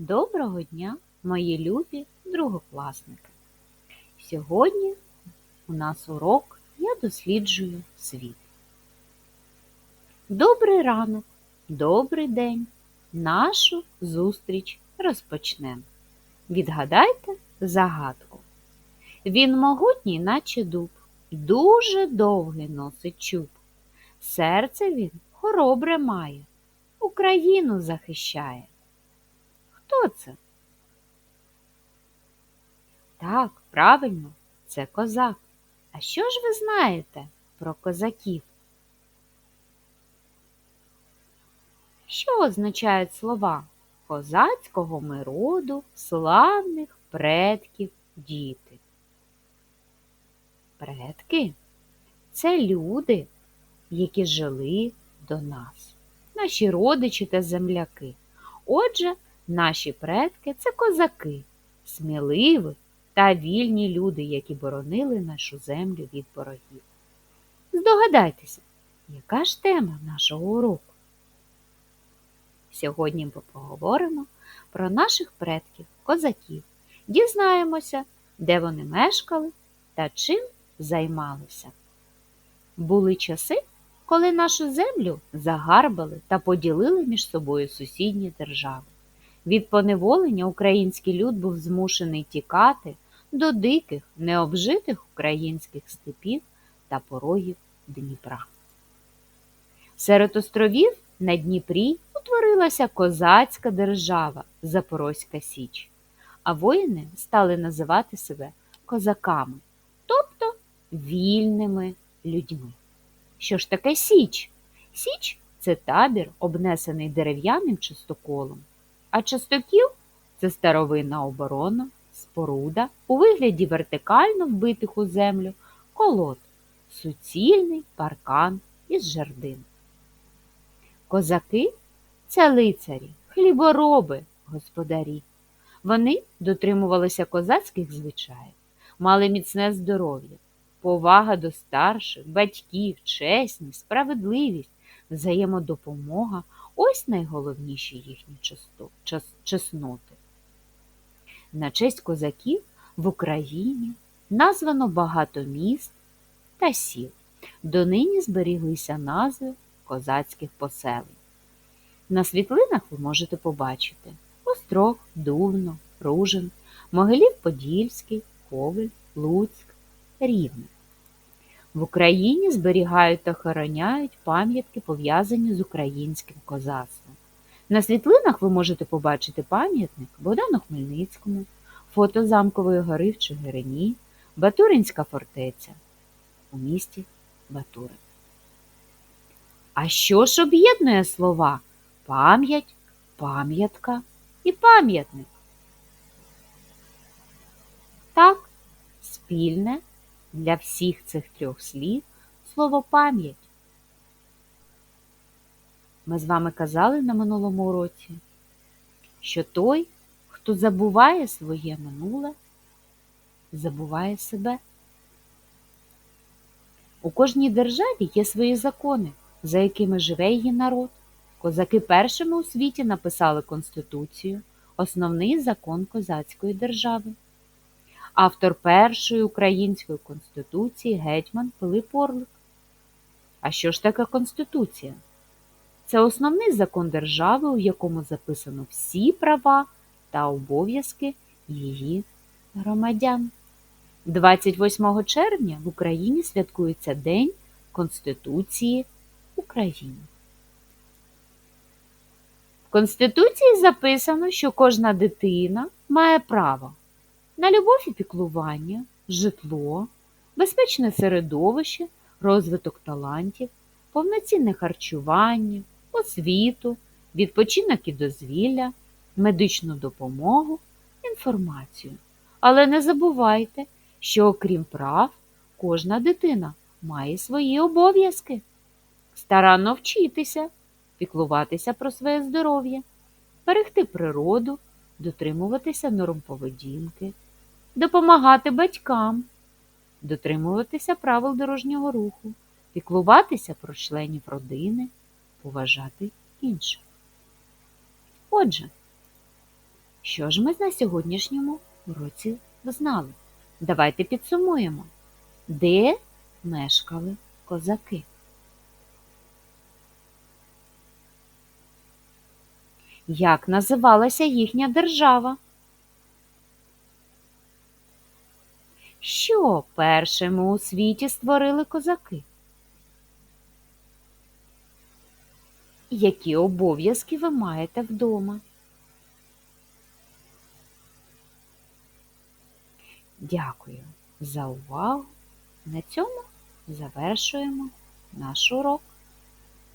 Доброго дня, мої любі другокласники! Сьогодні у нас урок Я досліджую світ. Добрий ранок, добрий день! Нашу зустріч розпочнемо. Відгадайте загадку. Він могутній, наче дуб, дуже довгий носить чуб. Серце він хоробре має, Україну захищає. Це? Так, правильно, це козак. А що ж ви знаєте про козаків? Що означають слова козацького ми роду, славних предків, діти? Предки це люди, які жили до нас, наші родичі та земляки. Отже, Наші предки це козаки, сміливі та вільні люди, які боронили нашу землю від ворогів. Здогадайтеся, яка ж тема нашого уроку? Сьогодні ми поговоримо про наших предків, козаків, дізнаємося, де вони мешкали та чим займалися. Були часи, коли нашу землю загарбали та поділили між собою сусідні держави. Від поневолення український люд був змушений тікати до диких, необжитих українських степів та порогів Дніпра. Серед островів на Дніпрі утворилася козацька держава Запорозька Січ, а воїни стали називати себе козаками, тобто вільними людьми. Що ж таке Січ? Січ це табір, обнесений дерев'яним чистоколом. А частокіл це старовинна оборона, споруда у вигляді вертикально вбитих у землю колод, суцільний паркан із жердин. Козаки це лицарі, хлібороби, господарі. Вони дотримувалися козацьких звичаїв, мали міцне здоров'я, повага до старших, батьків, чесність, справедливість, взаємодопомога Ось найголовніші їхні чесноти. На честь козаків в Україні названо багато міст та сіл. Донині зберіглися назви козацьких поселень. На світлинах ви можете побачити Острог, Дувно, Ружин, Могилів Подільський, Ковель, Луцьк, Рівне. В Україні зберігають та охороняють пам'ятки, пов'язані з українським козацтвом. На світлинах ви можете побачити пам'ятник Богдану Хмельницькому, фото Замкової гори в Чигирині, Батуринська фортеця у місті Батурин. А що ж об'єднує слова пам'ять, пам'ятка і пам'ятник? Так, спільне для всіх цих трьох слів слово пам'ять. Ми з вами казали на минулому уроці, що той, хто забуває своє минуле, забуває себе. У кожній державі є свої закони, за якими живе її народ. Козаки першими у світі написали Конституцію, основний закон козацької держави автор першої української конституції гетьман Пилип Орлик. А що ж таке Конституція? Це основний закон держави, у якому записано всі права та обов'язки її громадян. 28 червня в Україні святкується День Конституції України. В Конституції записано, що кожна дитина має право на любов і піклування, житло, безпечне середовище, розвиток талантів, повноцінне харчування, освіту, відпочинок і дозвілля, медичну допомогу, інформацію. Але не забувайте, що окрім прав, кожна дитина має свої обов'язки. Старанно вчитися, піклуватися про своє здоров'я, берегти природу, дотримуватися норм поведінки допомагати батькам, дотримуватися правил дорожнього руху, піклуватися про членів родини, поважати інших. Отже, Що ж ми на сьогоднішньому уроці знали? Давайте підсумуємо. Де мешкали козаки? Як називалася їхня держава? Що першими у світі створили козаки? Які обов'язки ви маєте вдома? Дякую за увагу. На цьому завершуємо наш урок.